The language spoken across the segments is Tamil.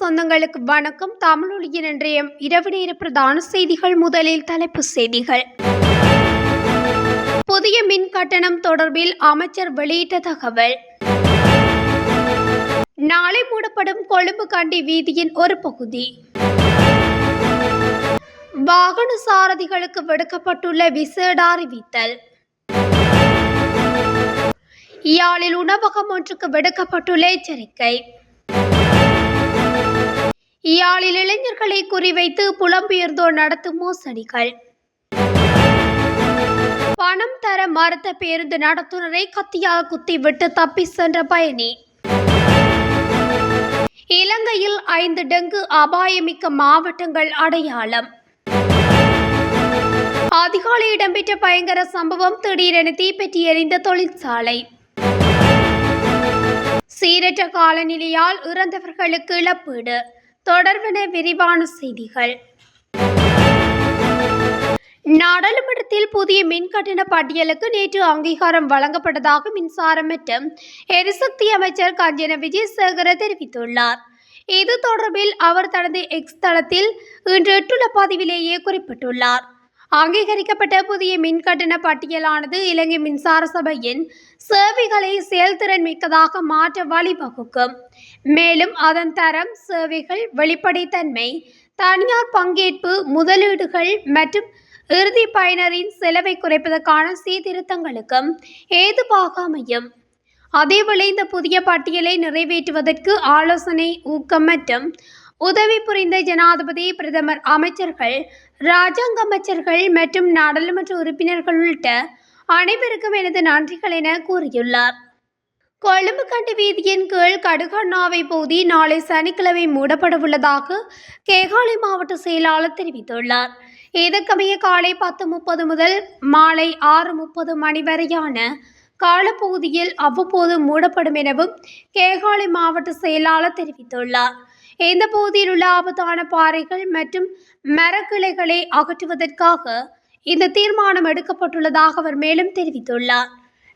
சொந்தங்களுக்கு வணக்கம். தமிழொலியின் இன்றைய இரவு நேர பிரதான செய்திகள் முதலில் தலைப்பு செய்திகள். புதிய மின் கட்டணம் தொடர்பில் அமைச்சர் வெளியிட்ட தகவல். நாளை மூடப்படும் கொழும்பு கண்டி வீதியின் ஒரு பகுதி. வாகன சாரதிகளுக்கு விடுக்கப்பட்டுள்ள விசேட அறிவித்தல். யாழில் உணவகம் ஒன்றுக்கு விடுக்கப்பட்டுள்ள எச்சரிக்கை. யாழில் இளைஞர்களை குறிவைத்து புலம்பெயர்ந்தோர் நடத்தும் மோசடிகள். பணம் தர மறுத்த பேருந்து நடத்துனரை கத்தியால் குத்திவிட்டு தப்பி சென்ற பயணி. இலங்கையில் ஐந்து டெங்கு அபாயமிக்க மாவட்டங்கள் அடையாளம். அதிகாலை இடம்பெற்ற பயங்கர சம்பவம் திடீரென தீப்பற்றி எறிந்த தொழிற்சாலை. சீரற்ற காலநிலையால் இறந்தவர்களுக்கு இழப்பீடு. தொடர்பென விரிவான செய்திகள். நாடாளுமன்றத்தில் புதிய மின்கட்டண பட்டியலுக்கு நேற்று அங்கீகாரம் வழங்கப்பட்டதாக மின்சாரம் மற்றும் எரிசக்தி அமைச்சர் கஞ்சன விஜயசேகர தெரிவித்துள்ளார். இது தொடர்பில் அவர் தனது எக்ஸ் தளத்தில் இன்று எட்டுள்ள பதிவிலேயே குறிப்பிட்டுள்ளார். அங்கீகரிக்கப்பட்ட புதிய மின்கட்டண பட்டியலானது இலங்கை மின்சார சபையின் சேவைகளை செயல்திறன் மிக்கதாக மாற்ற வழிவகுக்கும். மேலும் அதன் தரம் சேவைகள் வெளிப்படைத்தன்மை தனியார் பங்கேற்பு முதலீடுகள் மற்றும் இறுதி பயனரின் செலவை குறைப்பதற்கான சீர்திருத்தங்களுக்கும் ஏதுவாக அமையும் அதேவேளை இந்த புதிய பட்டியலை நிறைவேற்றுவதற்கு ஆலோசனை ஊக்கம் மற்றும் உதவி புரிந்த ஜனாதிபதி பிரதமர் அமைச்சர்கள் ராஜாங்க அமைச்சர்கள் மற்றும் நாடாளுமன்ற உறுப்பினர்கள் உள்ளிட்ட அனைவருக்கும் எனது நன்றிகள் என கூறியுள்ளார். கொழும்பு கண்டு வீதியின் கீழ் கடுகண்ணாவை பகுதி நாளை சனிக்கிழமை மூடப்பட உள்ளதாக கேகாலை மாவட்ட செயலாளர் தெரிவித்துள்ளார். இதற்கமைய காலை பத்து முப்பது முதல் மாலை ஆறு முப்பது மணி வரையான காலப்பகுதியில் அவ்வப்போது மூடப்படும் எனவும் கேகாலை மாவட்ட செயலாளர் தெரிவித்துள்ளார். இந்த பகுதியில் உள்ள ஆபத்தான பாறைகள் மற்றும் மரக்கிளைகளை அகற்றுவதற்காக இந்த தீர்மானம் எடுக்கப்பட்டுள்ளதாக அவர் மேலும் தெரிவித்துள்ளார்.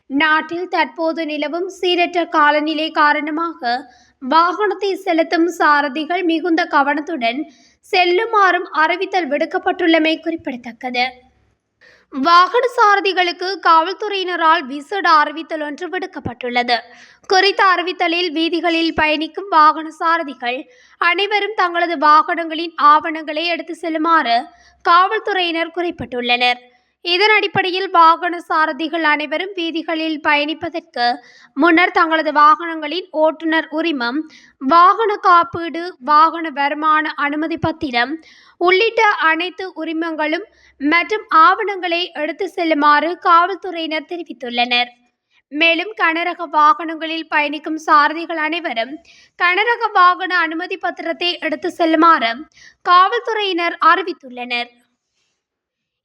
நாட்டில் தற்போது நிலவும் சீரற்ற காலநிலை காரணமாக வாகனத்தை செலுத்தும் சாரதிகள் மிகுந்த கவனத்துடன் செல்லுமாறும் அறிவித்தல் விடுக்கப்பட்டுள்ளமை குறிப்பிடத்தக்கது. வாகன சாரதிகளுக்கு காவல்துறையினரால் விசேட அறிவித்தல் ஒன்று விடுக்கப்பட்டுள்ளது. குறித்த அறிவித்தலில் வீதிகளில் பயணிக்கும் வாகன சாரதிகள் அனைவரும் தங்களது வாகனங்களின் ஆவணங்களை எடுத்து செல்லுமாறு காவல்துறையினர் குறிப்பிட்டுள்ளனர். இதன் அடிப்படையில் வாகன சாரதிகள் அனைவரும் வீதிகளில் பயணிப்பதற்கு முன்னர் தங்களது வாகனங்களின் ஓட்டுநர் உரிமம் வாகன காப்பீடு வாகன வருமான அனுமதி பத்திரம் உள்ளிட்ட அனைத்து உரிமங்களும் மற்றும் ஆவணங்களை எடுத்து செல்லுமாறு காவல்துறையினர் தெரிவித்துள்ளனர். மேலும் கனரக வாகனங்களில் பயணிக்கும் சாரதிகள் அனைவரும் கனரக வாகன அனுமதி பத்திரத்தை எடுத்து செல்லுமாறு காவல்துறையினர் அறிவித்துள்ளனர்.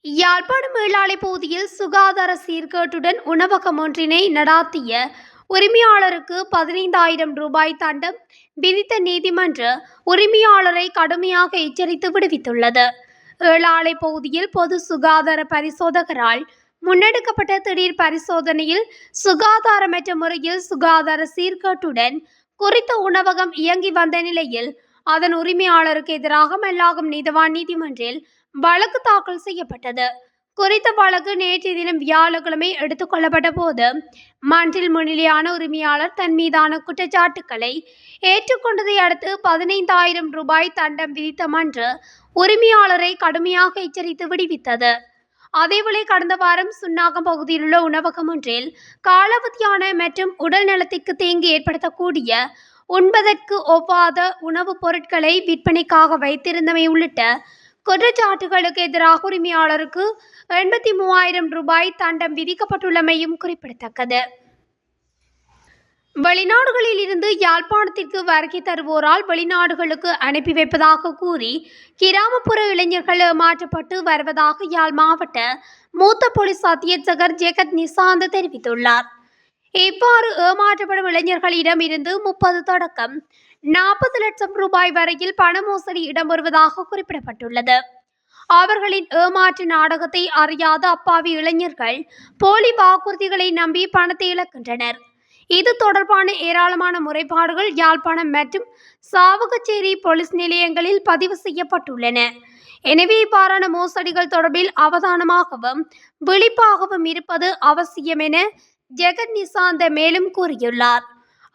யாழ்ப்பாண மேலாளை பகுதியில் சுகாதார சீர்கேட்டுடன் உணவகம் ஒன்றினை நடாத்திய உரிமையாளருக்கு பதினைந்தாயிரம் ரூபாய் தண்டம் விதித்த நீதிமன்ற உரிமையாளரை கடுமையாக எச்சரித்து விடுவித்துள்ளது. ஏழாலை பகுதியில் பொது சுகாதார பரிசோதகரால் முன்னெடுக்கப்பட்ட திடீர் பரிசோதனையில் சுகாதாரமற்ற முறையில் சுகாதார சீர்கேட்டுடன் குறித்த உணவகம் இயங்கி வந்த நிலையில் அதன் உரிமையாளருக்கு எதிராக மல்லாகம் நீதவான் நீதிமன்றில் வழக்கு தாக்கல் செய்யப்பட்டது. குறித்த வழக்கு நேற்றைய தினம் வியாழக்கிழமை எடுத்துக்கொள்ளப்பட்ட போது மன்றில் முன்னிலையான உரிமையாளர் தன் மீதான குற்றச்சாட்டுக்களை ஏற்றுக்கொண்டதை அடுத்து பதினைந்தாயிரம் ரூபாய் தண்டம் விதித்த மன்று உரிமையாளரை கடுமையாக எச்சரித்து விடுவித்தது. அதேவேளை கடந்த வாரம் சுன்னாகம் பகுதியில் உள்ள உணவகம் ஒன்றில் காலாவதியான மற்றும் உடல் நலத்திற்கு தீங்கு ஏற்படுத்தக்கூடிய உண்பதற்கு ஒவ்வாத உணவுப் பொருட்களை விற்பனைக்காக வைத்திருந்தமை உள்ளிட்ட குற்றச்சாட்டுகளுக்கு எதிராக உரிமையாளருக்கு எண்பத்தி மூவாயிரம் ரூபாய் தண்டம் விதிக்கப்பட்டுள்ளமையும் குறிப்பிடத்தக்கது. வெளிநாடுகளில் இருந்து யாழ்ப்பாணத்திற்கு வருகை தருவோரால் வெளிநாடுகளுக்கு அனுப்பி வைப்பதாக கூறி கிராமப்புற இளைஞர்கள் ஏமாற்றப்பட்டு வருவதாக யாழ் மாவட்ட மூத்த போலீஸ் அத்தியட்சகர் ஜெகத் நிசாந்த் தெரிவித்துள்ளார். இவ்வாறு ஏமாற்றப்படும் இளைஞர்களிடம் இருந்து முப்பது தொடக்கம் நாற்பது லட்சம் ரூபாய் வரையில் பண மோசடி இடம்பெறுவதாக குறிப்பிடப்பட்டுள்ளது. அவர்களின் ஏமாற்று நாடகத்தை அறியாத அப்பாவி இளைஞர்கள் போலி வாக்குறுதிகளை நம்பி பணத்தை இழக்கின்றனர். இது தொடர்பான ஏராளமான முறைப்பாடுகள் யாழ்ப்பாணம் மற்றும் சாவகச்சேரி போலீஸ் நிலையங்களில் பதிவு செய்யப்பட்டுள்ளன. எனவே இவ்வாறான மோசடிகள் தொடர்பில் அவதானமாகவும் விழிப்பாகவும் இருப்பது அவசியம் என ஜெகத் நிசாந்த மேலும் கூறியுள்ளார்.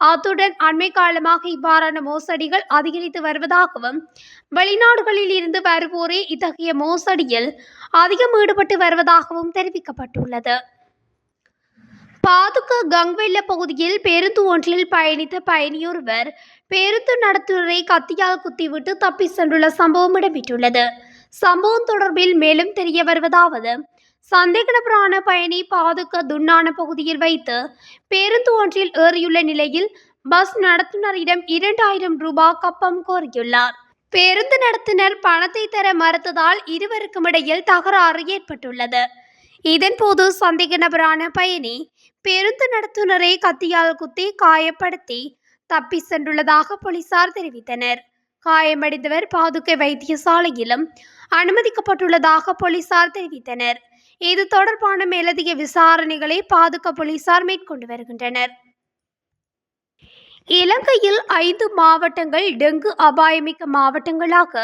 அத்துடன் அண்மை காலமாக இவ்வாறான மோசடிகள் அதிகரித்து வருவதாகவும் வெளிநாடுகளில் இருந்து வருவோரே இத்தகைய மோசடியில் அதிகம் ஈடுபட்டு வருவதாகவும் தெரிவிக்கப்பட்டுள்ளது. பாதுகா கங்வெல்ல பகுதியில் பேருந்து ஒன்றில் பயணித்த பயணியொருவர் பேருந்து நடத்துனரை கத்தியால் குத்திவிட்டு தப்பி சென்றுள்ள சம்பவம் இடம்பெற்றுள்ளது. சம்பவம் தொடர்பில் மேலும் தெரிய வருவதாவது சந்தேகநபரான பயணி பாதுகா துண்ணான பகுதியில் வைத்து பேருந்து ஒன்றில் ஏறியுள்ள நிலையில் பஸ் நடத்துனரிடம் இரண்டாயிரம் ரூபாய் கப்பம் கோரியுள்ளார். பேருந்து நடத்துனர் பணத்தை தர மறுத்ததால் இருவருக்கும் இடையில் தகராறு ஏற்பட்டுள்ளது. இதன்போது சந்தேக நபரான பயணி பேருந்து நடத்துனரை கத்தியால் குத்தி காயப்படுத்தி தப்பி சென்றுள்ளதாக போலீசார் தெரிவித்தனர். காயமடைந்தவர் பாதுகை வைத்தியசாலையிலும் அனுமதிக்கப்பட்டுள்ளதாக போலீசார் தெரிவித்தனர். இது தொடர்பான மேலதிக விசாரணைகளை பாதுகா போலீசார் மேற்கொண்டு வருகின்றனர். இலங்கையில் ஐந்து மாவட்டங்கள் டெங்கு அபாயமிக்க மாவட்டங்களாக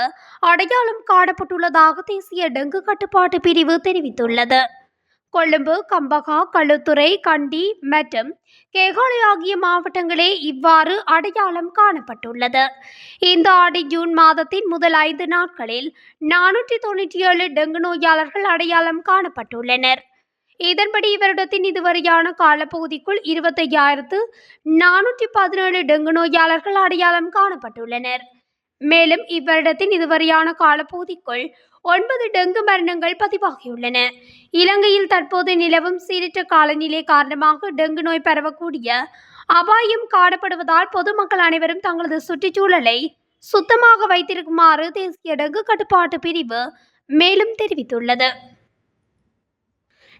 அடையாளம் காணப்பட்டுள்ளதாக தேசிய டெங்கு கட்டுப்பாட்டு பிரிவு தெரிவித்துள்ளது. கொழும்பு கம்பகா களுத்துறை கண்டி மற்றும் கேகாலை ஆகிய மாவட்டங்களே இவ்வாறு அடையாளம் காணப்பட்டுள்ளது. இந்த ஆண்டு ஜூன் மாதத்தின் முதல் ஐந்து நாட்களில் நானூற்றி தொண்ணூற்றி ஏழு டெங்கு நோயாளர்கள் அடையாளம் காணப்பட்டுள்ளனர். இதன்படி இவரிடத்தின் இதுவரையான காலப்பகுதிக்குள் இருபத்தையாயிரத்து நானூற்றி பதினேழு டெங்கு நோயாளர்கள் அடையாளம் காணப்பட்டுள்ளனர். மேலும் இவ்வருடத்தின் இதுவரையான காலப்பகுதிக்குள் ஒன்பது டெங்கு மரணங்கள் பதிவாகியுள்ளன. இலங்கையில் தற்போது நிலவும் சீரற்ற காலநிலை காரணமாக டெங்கு நோய் பரவக்கூடிய அபாயம் காணப்படுவதால் பொதுமக்கள் அனைவரும் தங்களது சுற்றுச்சூழலை சுத்தமாக வைத்திருக்குமாறு தேசிய டெங்கு கட்டுப்பாட்டு பிரிவு மேலும் தெரிவித்துள்ளது.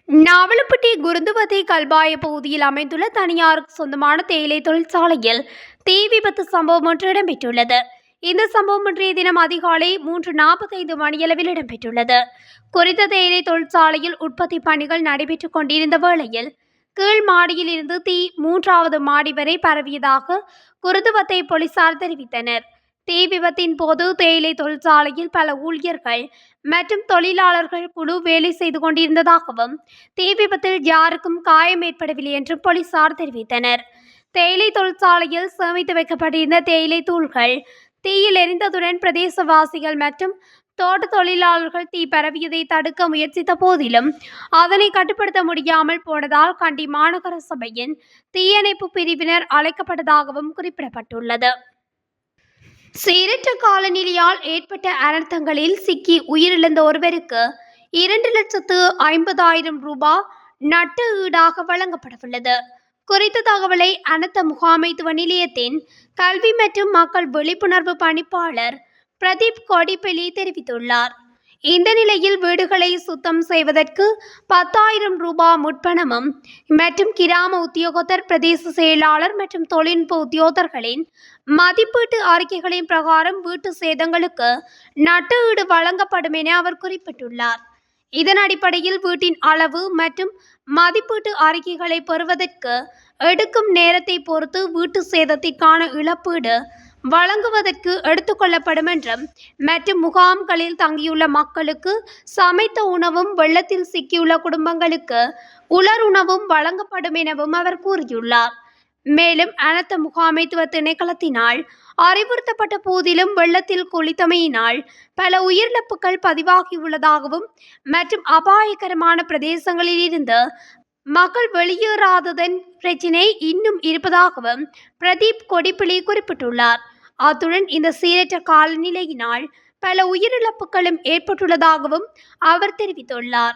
நாவலப்பட்டி குருந்துவதி கல்பாய பகுதியில் அமைந்துள்ள தனியாருக்கு சொந்தமான தேயிலை தொழிற்சாலையில் தீ விபத்து சம்பவம் ஒன்று இடம்பெற்றுள்ளது. இந்த சம்பவம் இன்றைய தினம் அதிகாலை மூன்று நாற்பத்தைந்து மணியளவில் இடம்பெற்றுள்ளது. குறித்த தேயிலை தொழிற்சாலையில் உற்பத்தி பணிகள் நடைபெற்றுக் கொண்டிருந்த வேளையில் கீழ் மாடியில் இருந்து தீ மூன்றாவது மாடி வரை பரவியதாக குருதுவத்தை போலீசார் தெரிவித்தனர். தீ விபத்தின் போது தேயிலை தொழிற்சாலையில் பல ஊழியர்கள் மற்றும் தொழிலாளர்கள் குழு வேலை செய்து கொண்டிருந்ததாகவும் தீ விபத்தில் யாருக்கும் காயம் ஏற்படவில்லை என்றும் போலீசார் தெரிவித்தனர். தேயிலை தொழிற்சாலையில் சேமித்து வைக்கப்பட்டிருந்த தேயிலை தூள்கள் தீயில் எரிந்ததுடன் பிரதேசவாசிகள் மற்றும் தோட்ட தொழிலாளர்கள் தீ பரவியதை தடுக்க முயற்சித்த போதிலும் அதனை கட்டுப்படுத்த முடியாமல் போனதால் கண்டி மாநகர சபையின் தீயணைப்பு பிரிவினர் அழைக்கப்பட்டதாகவும் குறிப்பிடப்பட்டுள்ளது. சீரற்ற காலநிலையால் ஏற்பட்ட அனர்த்தங்களில் சிக்கி உயிரிழந்த ஒருவருக்கு இரண்டு லட்சத்து ஐம்பதாயிரம் ரூபாய் நட்டு ஈடாக வழங்கப்படவுள்ளது. குறித்த தகவலை அனர்த்த முகாமைத்துவ நிலையத்தின் கல்வி மற்றும் மக்கள் விழிப்புணர்வு பணிப்பாளர் பிரதீப் கொடிப்பெலி தெரிவித்துள்ளார். இந்த நிலையில் வீடுகளை சுத்தம் செய்வதற்கு பத்தாயிரம் ரூபாய் முற்பணமும் மற்றும் கிராம உத்தியோகத்தர் பிரதேச செயலாளர் மற்றும் தொழில்நுட்ப உத்தியோகத்தர்களின் மதிப்பீட்டு அறிக்கைகளின் பிரகாரம் வீட்டு சேதங்களுக்கு நட்டு ஈடு வழங்கப்படும் என அவர் குறிப்பிட்டுள்ளார். இதன் அடிப்படையில் வீட்டின் அளவு மற்றும் மதிப்பீட்டு அறிக்கைகளை பெறுவதற்கு எடுக்கும் நேரத்தை பொறுத்து வீட்டு சேதத்திற்கான இழப்பீடு வழங்குவதற்கு எடுத்துக்கொள்ளப்படும் என்றும் மற்றும் முகாம்களில் தங்கியுள்ள மக்களுக்கு சமைத்த உணவும் வெள்ளத்தில் சிக்கியுள்ள குடும்பங்களுக்கு உலர் உணவும் வழங்கப்படும் எனவும் அவர் கூறியுள்ளார். மேலும் அனர்த்த முகாமைத்துவ திணைக்களத்தினால் அறிவுறுத்தப்பட்ட போதிலும் வெள்ளத்தில் குளித்தமையினால் பல உயிரிழப்புகள் பதிவாகியுள்ளதாகவும் மற்றும் அபாயகரமான பிரதேசங்களில் இருந்து மக்கள் வெளியேறாததன் பிரச்சினை இன்னும் இருப்பதாகவும் பிரதீப் கொடிப்பிலி குறிப்பிட்டுள்ளார். அத்துடன் இந்த சீரற்ற காலநிலையினால் பல உயிரிழப்புகளும் ஏற்பட்டுள்ளதாகவும் அவர் தெரிவித்துள்ளார்.